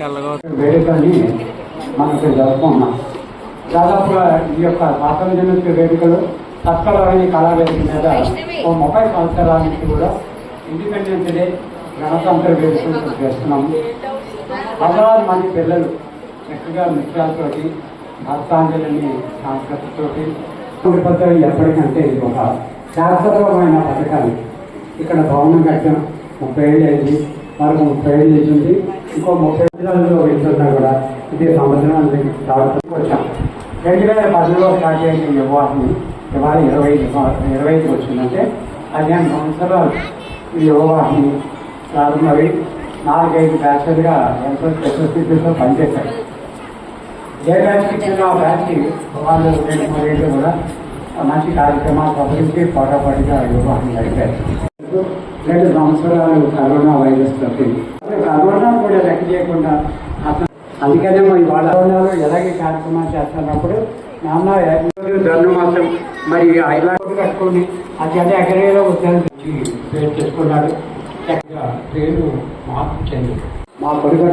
తెల్లగా వేడుకని మనం జరుపుకున్నాం దాదాపుగా ఈ యొక్క స్వాతంత్ర దినోత్సవ వేడుకలు తత్కలమైన కళావేదిక మీద ఓ ముప్పై సంవత్సరాల నుంచి కూడా ఇండిపెండెన్స్ డే గణతంత్ర వేడుకలు చేస్తున్నాము. వందలాది మంది పిల్లలు చక్కగా నృత్యాలతోటి భక్తాంజలిని సాంస్కృతితోటి పద్ధతి ఎప్పటికంటే ఇది ఒక శాశ్వతమైన పథకాలు. ఇక్కడ భవనం కట్టాం. ముప్పై ఏళ్ళు అయింది. మరొక ముప్పై ఏళ్ళు చేసింది ఇంకో ముప్పై సంవత్సరాల్లో వెళ్తున్నా కూడా ఇదే సంవత్సరం రావడం వచ్చాం రెండు వేల పదిలో స్టార్ట్ చేసిన యువవాహిని ఇవాళ ఇరవై ఐదు ఇరవై ఐదు వచ్చిందంటే పదిహేను సంవత్సరాలు ఈ యువవాహిని ప్రారంభమై నాలుగైదు బ్యాచ్లుగా ఎంతో స్పెషలిస్టులతో పనిచేశారు. ఏ బ్యాచ్కి చిన్న ఆ బ్యాచ్కి వాళ్ళు రెండు మూడు కూడా మంచి కార్యక్రమాలు ప్రకటించి పోటాపోటీగా యువవాహిని నడిపారు రెండు సంవత్సరాలు కరోనా వైరస్ తప్పింది కరోనా కూడా లెక్క చేయకుండా అసలు అందుకనే మరి వాళ్ళ కరోనాలో ఎలాగే కార్యక్రమాలు చేస్తున్నప్పుడు నాన్న ధనుమాసం మరి ఐలా కట్టుకొని అది అదే ఎకరేలో ఉద్యోగం తెచ్చి పేరు తెచ్చుకున్నాడు. పేరు మార్పు చెంది మా కొడుకు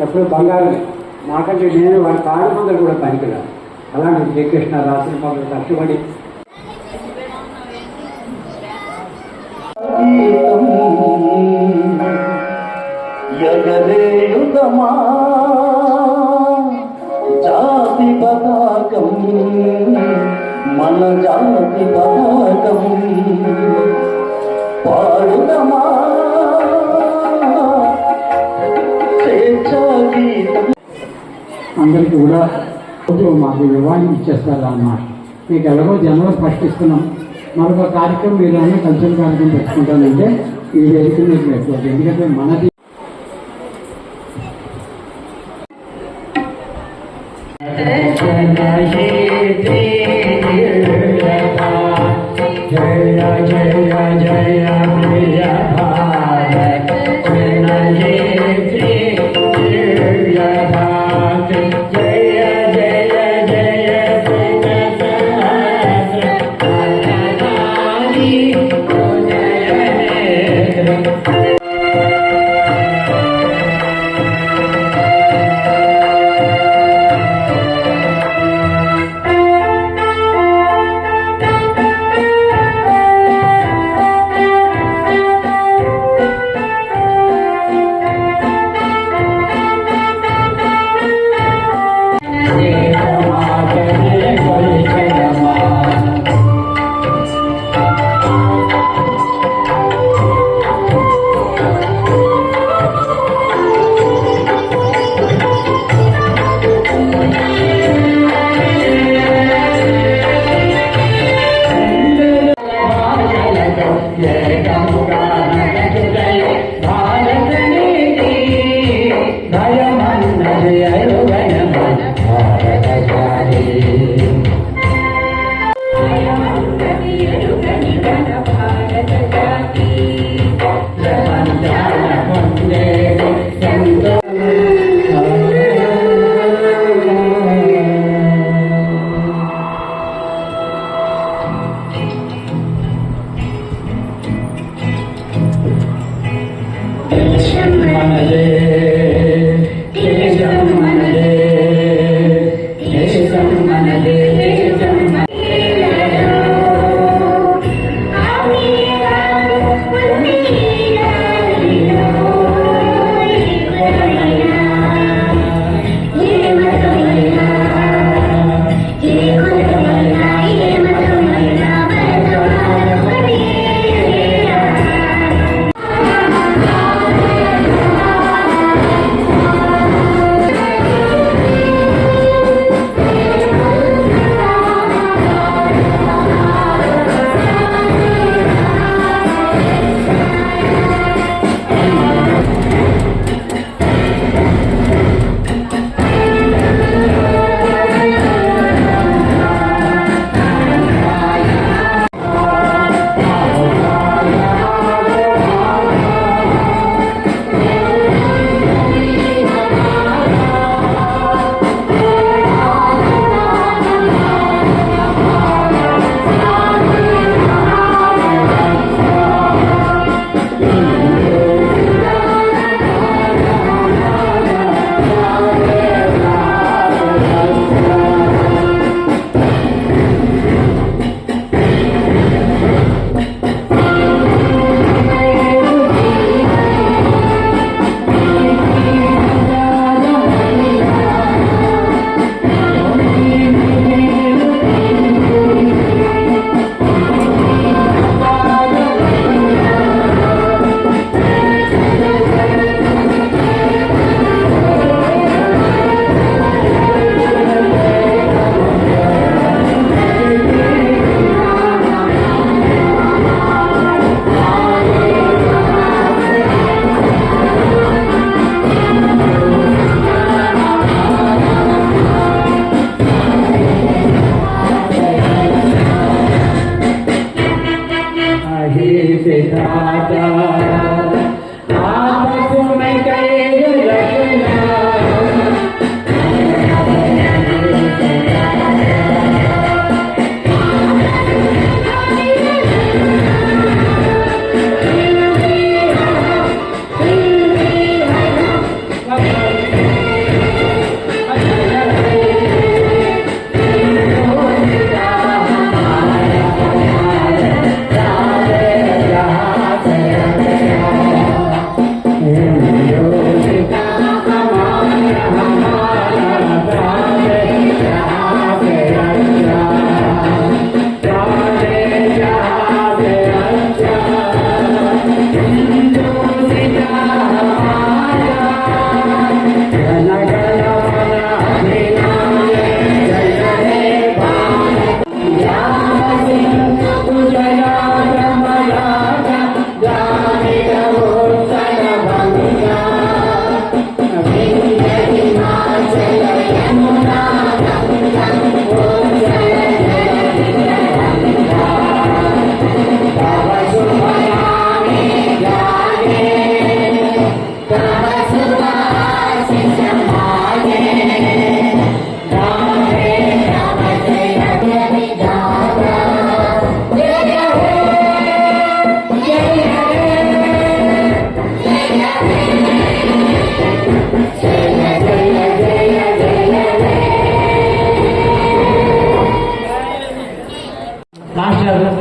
ఎప్పుడు బంగారు నాకంటే నేను వాళ్ళ కారు కూడా పనికిరాను అలాంటి శ్రీకృష్ణ రాత్రి పనులు కష్టపడి ఎగరేయుతమా జాతి పతాకం మన జాతి పతాకం పాడుతమా అందరికీ కూడా మాకు వివాహం ఇచ్చేస్తారు అన్నమాట మీకు ఎలాగో జనంలో స్పష్టిస్తున్నాం మరొక కార్యక్రమం మీరు కల్చరల్ కార్యక్రమం పెట్టుకుంటానంటే ఈ వేదిక మీకు పెట్టుకోవచ్చు. ఎందుకంటే మనది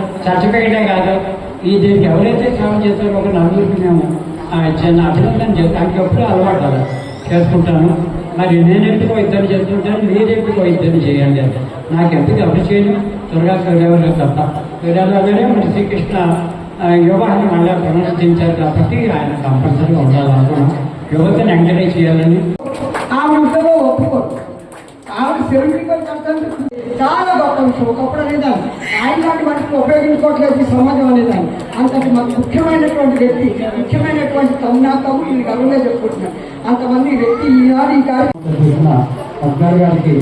కాదు సర్టిఫికేటే కాదు ఈ దీనికి ఎవరైతే సేవ చేస్తారో ఒక నలుగురికి మేము చిన్న అభినందన చేస్తాను ఎప్పుడు అలవాటు చేసుకుంటాను. మరి నేను ఎందుకో ఇద్దరు చేస్తుంటాను మీరు ఎందుకో ఇద్దరు చేయండి అంటే. నాకు ఎందుకు ఎవరు చేయను? త్వరగా సూర్యవరం తప్ప. సూర్యవరమే మరి శ్రీకృష్ణ ఆ, మళ్ళీ పునరుద్ధరించారు కాబట్టి ఆయన కంపల్సరీగా ఉండాలనుకున్నాం యువతను ఎంకరేజ్ చేయాలని. ఆవిడ ఒప్పుకో ఆవిడ సెవెంటీ పర్సెంట్ చాలా గొప్ప విషయం ఒకప్పుడు అనేదాన్ని ఆయన లాంటి మనిషిని ఉపయోగించుకోవట్లేదు ఈ సమాజం అనేదాన్ని అంతటి మాకు ముఖ్యమైనటువంటి వ్యక్తి ముఖ్యమైనటువంటి తమ్ము నా తమ్ముడు ఇది గర్వంగా చెప్పుకుంటున్నాను అంతమంది వ్యక్తి ఈనాడు ఈ కార్యక్రమం గారికి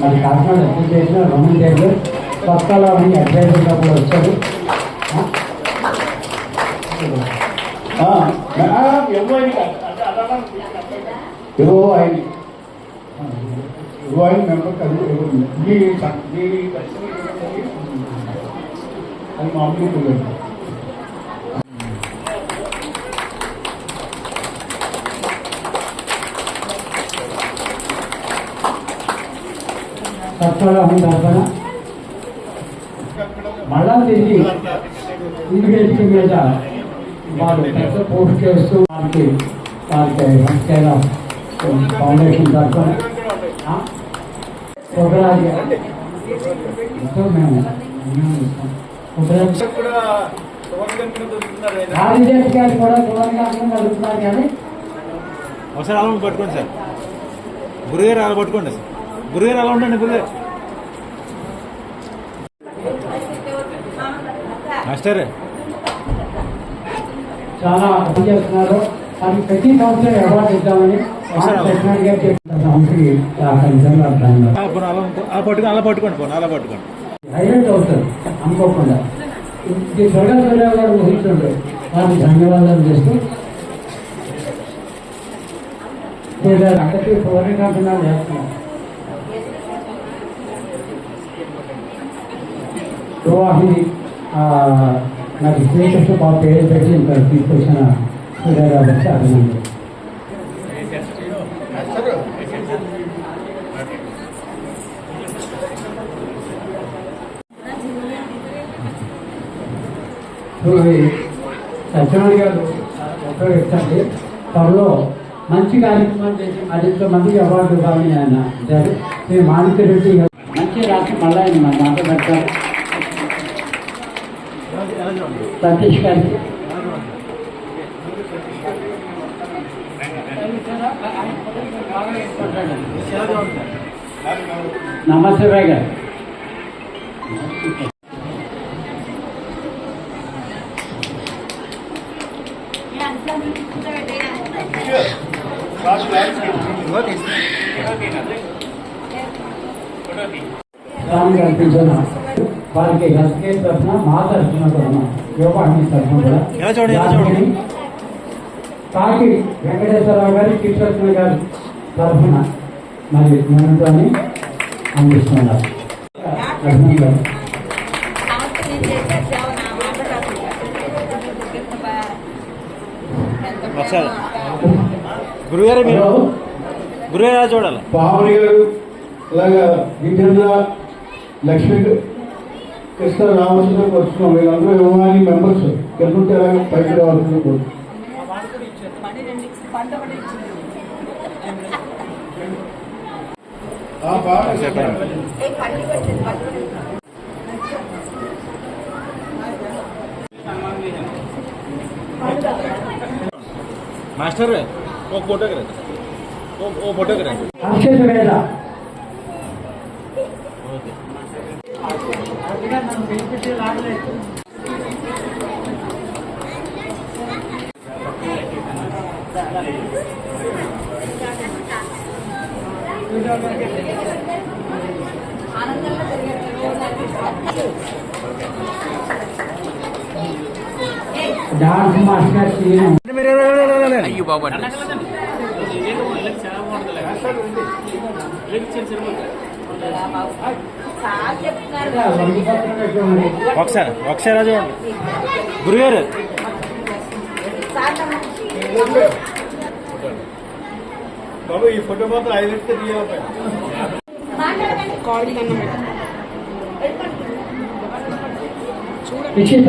మరి కాకినాడ ఎప్పుడు చేసిన రమణ దేవ్ కొత్తలో అని అడ్వైజర్గా కూడా వచ్చారు ఎవరో ఆయన ఎవరో ఆయన మెంబర్ కాదు ఎవరు మీ స- మీ అది మామూలు పిల్లలు కొత్తలో అని తరఫున మళ్ళా తిరిగి ఇండివిజువల్ మీద వాళ్ళు పెద్ద పోస్ట్ చేస్తూ వారికి వారికి హెల్త్ ఫౌండేషన్ తరఫున ఒకసారి అలా పట్టుకోండి సార్. గురుగారు అలా పట్టుకోండి సార్. గురుగారు అలా ఉండండి గురుగారు మాస్టర్. చాలా చేస్తున్నారు. అది ప్రతి సంవత్సరం అవార్డు ఇద్దామని అలా అలా పట్టుకోండి అలా పట్టుకోండి అలా పట్టుకోండి. హైలైట్ అవుతుంది అనుకోకుండా. త్వరగా త్వరగా వారికి ధన్యవాదాలు చేస్తూ. అక్కడికి పూర్ణ కాకుండా చేస్తున్నాం నాకు శ్రీకృష్ణ బాబు పేరు పెట్టి తీసుకొచ్చిన సూర్య అభినందన సత్యనారాయణ గారు ఒక వ్యక్తి త్వరలో మంచి కార్యక్రమాలు చేసి మరింత మందికి అవార్డు ఇవ్వాలని ఆయన ఇచ్చారు శ్రీ మాణిక్య రెడ్డి గారు మంచి రాసి మళ్ళీ ఆయన మన మాట పెట్టారు సతీష్ గారికి నమస్తే రాయ్ గారు. వారికి హెల్త్ కేర్ తరఫున మా తరఫున కూడా యోగాన్ని తరఫున కూడా ఎలా చూడండి, ఎలా చూడండి. కాకి వెంకటేశ్వరరావు గారి కృష్ణ గారి తరఫున మరి మనతోని అందిస్తున్నారు ఒకసారి గురుగారు మీరు. గురుగారు ఎలా చూడాలి? పావని గారు అలాగా గిరిజన లక్ష్మీ కృష్ణ రామచంద్ర వస్తున్నాం వీళ్ళందరూ యువమాని మెంబర్స్. అలాగే పైకి కోరుతున్నాం. ఆ, బాగా చెప్పండి మాస్టర్ ఒక ఫోటోకి రండి ఓ- ఓ ఫోటోకి రండి అక్షత వేద డాన్స్ మాస్టర్ శ్రీను అయ్యో బాబు ఒకసారి ఒకసారి అది చూడండి గురుగారు. బాబు ఈ ఫోటో మాత్రం ఐదు నిశ్చిత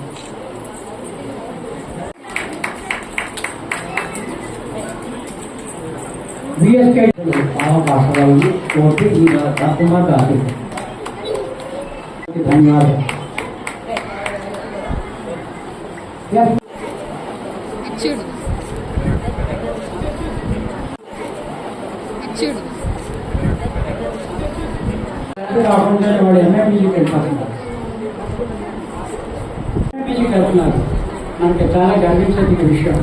బిఎస్కే బాగా భాషలను కోటి ఈ తప్పమా కాదు ధన్యవాదాలు Yes. చూడు చూడు అది కాకుండా వాడు ఎంఏపీజీకి వెళ్ళిపోతున్నారు ఎంఏపీజీకి వెళ్తున్నారు మనకి చాలా గర్వించదగిన విషయం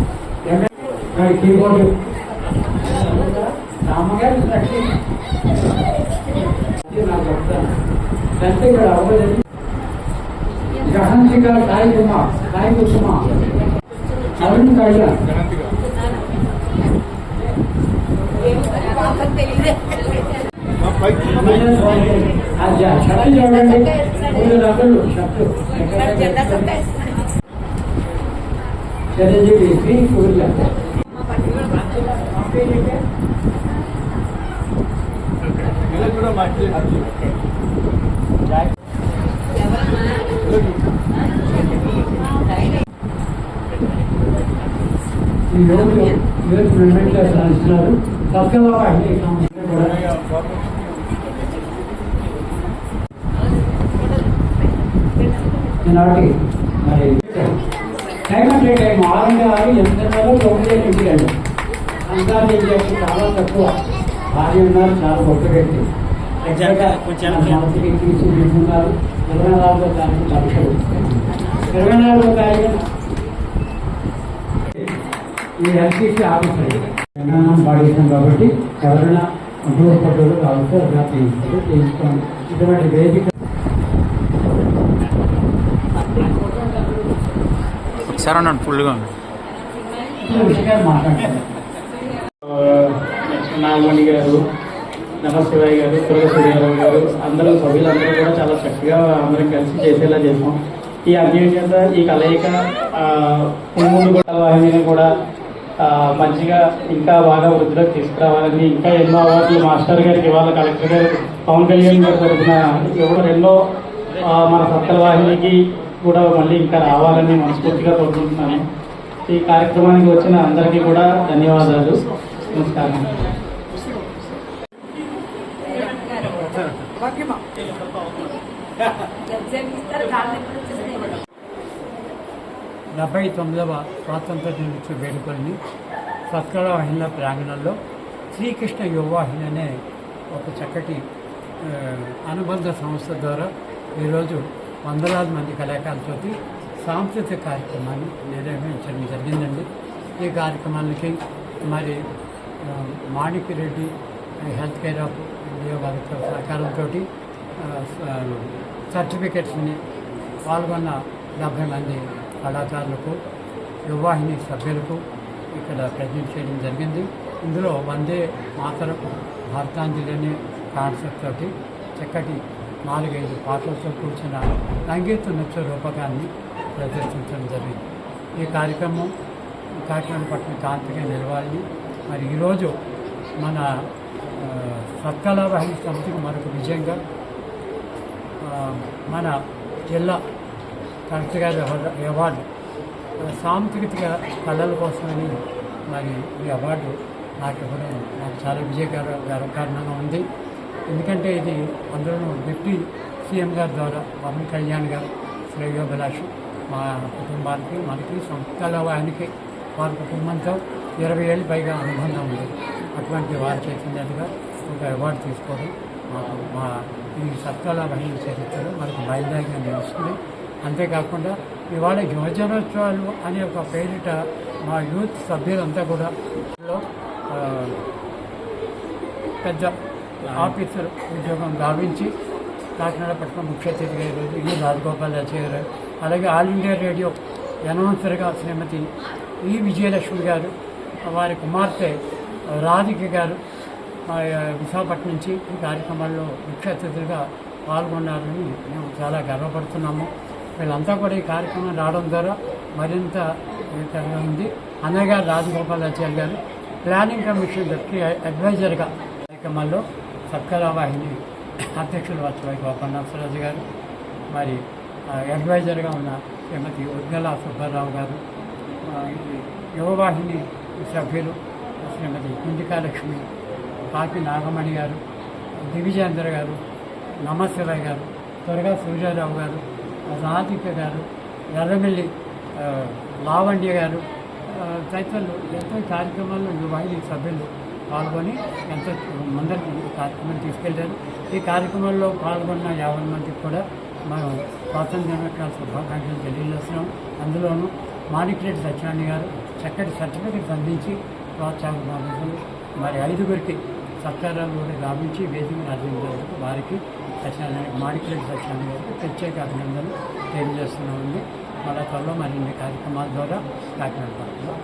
ఎంఏ వాడి కీబోర్డు రామగారి లక్ష్మి అది నాకు చెప్తాను అంటే ఇక్కడ అవ్వలేదు గ్రహంతిక సాయి కుమార్ సాయి కుసుమ అరుణ్ కళ్యాణ్ అది షర్ట్ చూడండి మూడు రంగులు షర్టు చిరంజీవి కూడా సూర్య ఈ రోజు యూత్ మూవ్మెంట్ సాధిస్తున్నారు తక్కువ ఈనాటి మరి టైం అంటే టైం. ఆరు ఆరు ఎంత తొమ్మిది ఇంటికి అండి చేసి చాలా తక్కువ. భార్య ఉన్నారు చాలా గొప్ప వ్యక్తి తీసుకుంటున్నారు ఇరవై నాలుగో తారీఖు లక్షలు ఇరవై నాలుగో తారీఖు ఈ ఎల్సీసీ ఆఫీసర్ తెలంగాణ పాడేసాం కాబట్టి ఎవరైనా ఉపయోగపడ్డలు కావచ్చు అలా చేయించారు చేయించుకోండి ఇటువంటి వేదిక సార్ అన్నాడు ఫుల్గా నెక్స్ట్ నాగమణి గారు నమశివాయి గారు సూర్యసూర్యారావు గారు అందరూ సభ్యులందరూ కూడా చాలా చక్కగా అందరం కలిసి చేసేలా చేసాం ఈ అన్యోన్యత ఈ కలయిక ముందు కూడా వాహిని కూడా మంచిగా ఇంకా బాగా వృద్ధిలోకి తీసుకురావాలని ఇంకా ఎన్నో అవార్డులు మాస్టర్ గారికి ఇవాళ కలెక్టర్ గారు పవన్ కళ్యాణ్ గారి తరఫున ఎవరు ఎన్నో మన సత్తల వాహినికి కూడా మళ్ళీ ఇంకా రావాలని మనస్ఫూర్తిగా కోరుకుంటున్నాను. ఈ కార్యక్రమానికి వచ్చిన అందరికీ కూడా ధన్యవాదాలు. నమస్కారం. డెబ్బై తొమ్మిదవ స్వాతంత్ర దినోత్సవ వేడుకల్ని సత్కళ వాహిన ప్రాంగణంలో శ్రీకృష్ణ యువవాహిని అనే ఒక చక్కటి అనుబంధ సంస్థ ద్వారా ఈరోజు వందలాది మంది కళాకారులతో సాంస్కృతిక కార్యక్రమాన్ని నిర్వహించడం జరిగిందండి. ఈ కార్యక్రమానికి మరి ఆ, Manik Reddy health care of India వారి సహకారంతో సర్టిఫికెట్స్ని పాల్గొన్న డెబ్భై మంది కళాకారులకు యువవాహిని సభ్యులకు ఇక్కడ ప్రజెంట్ చేయడం జరిగింది. ఇందులో వందే మాతరం భారతాంజలి అనే కాన్సెప్ట్ తోటి చక్కటి నాలుగైదు పాటలతో కూర్చున్న సంగీత నృత్య రూపకాన్ని ప్రదర్శించడం జరిగింది. ఈ కార్యక్రమం కాకినాడ కార్యక్రమం కాంతిగా నిలవాలి మరి ఈరోజు మన ఆ, సత్కళా వాహిని సమితికి మరొక విజయంగా మన జిల్లా కలెక్టర్ గారి అవార్డు- సాంస్కృతిక కళల కోసమని మరి ఈ అవార్డు నాకు ఇవ్వడం నాకు చాలా విజయకర గర్వకారణంగా ఉంది. ఎందుకంటే ఇది అందులో డిప్యూటీ సీఎం గారి ద్వారా పవన్ కళ్యాణ్ గారు శ్రేయోభిలాష్ మా కుటుంబానికి మనకి సంస్థల వారి కుటుంబంతో ఇరవై ఏళ్ళు పైగా అనుబంధం ఉంది. అటువంటి వారి చేతులుగా ఒక అవార్డు తీసుకోవడం మాకు మా ఈ సత్కాల వహిన చరిత్రలో మనకు బయలుదేరిగా నిలుస్తుంది అంతేకాకుండా ఇవాళ యువజనోత్సవాలు అనే ఒక పేరిట మా యూత్ సభ్యులంతా కూడా పెద్ద ఆఫీసర్ ఉద్యోగం గావించి కాకినాడ పట్టణ ముఖ్య అతిథిగా ఈరోజు ఈ రాజగోపాల్ గారు అలాగే ఆల్ ఇండియా రేడియో అనౌన్సర్గా శ్రీమతి ఈ విజయలక్ష్మి గారు వారి కుమార్తె రాధిక గారు విశాఖపట్నం నుంచి ఈ కార్యక్రమాల్లో ముఖ్య అతిథులుగా పాల్గొన్నారని మేము చాలా గర్వపడుతున్నాము. వీళ్ళంతా కూడా ఈ కార్యక్రమం రావడం ద్వారా మరింత ఉంది అన్నయ్య గారు రాజగోపాలాచార్య గారు ప్లానింగ్ కమిషన్ డెప్యూటీ అడ్వైజర్గా కార్యక్రమాల్లో సత్కరా వాహిని అధ్యక్షులు వచ్చాయి గోపాలనాథరాజు గారు మరి అడ్వైజర్గా ఉన్న శ్రీమతి ఉద్గల సుబ్బారావు గారు యువవాహిని సభ్యులు శ్రీమతి కుంజికాలక్ష్మి పాపి నాగమణి గారు దివిజేంద్ర గారు నమశివయ్య గారు త్వరగా సూర్యారావు గారు రాధిక గారు ఎర్రమిల్లి లావణ్య గారు తదితరులు ఎంతో కార్యక్రమాల్లో ఈ సభ్యులు పాల్గొని ఎంతో ముందరికి కార్యక్రమం తీసుకెళ్ళారు. ఈ కార్యక్రమంలో పాల్గొన్న యాభై మందికి కూడా మనం స్వాతంత్ర దినోత్సవ శుభాకాంక్షలు తెలియజేస్తున్నాం. అందులోనూ మాణిక్రెడ్డి సత్యనారాయణ గారు చక్కటి సర్టిఫికెట్స్ అందించి ప్రోత్సాహం మరి ఐదుగురికి సత్కారాలు కూడా గావించి వేదిక అందించినందుకు వారికి సత్యనారాయణ మాణిక్రెడ్డి సత్యనారాయణ గారికి ప్రత్యేక అభినందనలు తెలియజేస్తున్నామండి. మళ్ళా త్వరలో మరిన్ని కార్యక్రమాల ద్వారా కాకినాడ పట్టణంలో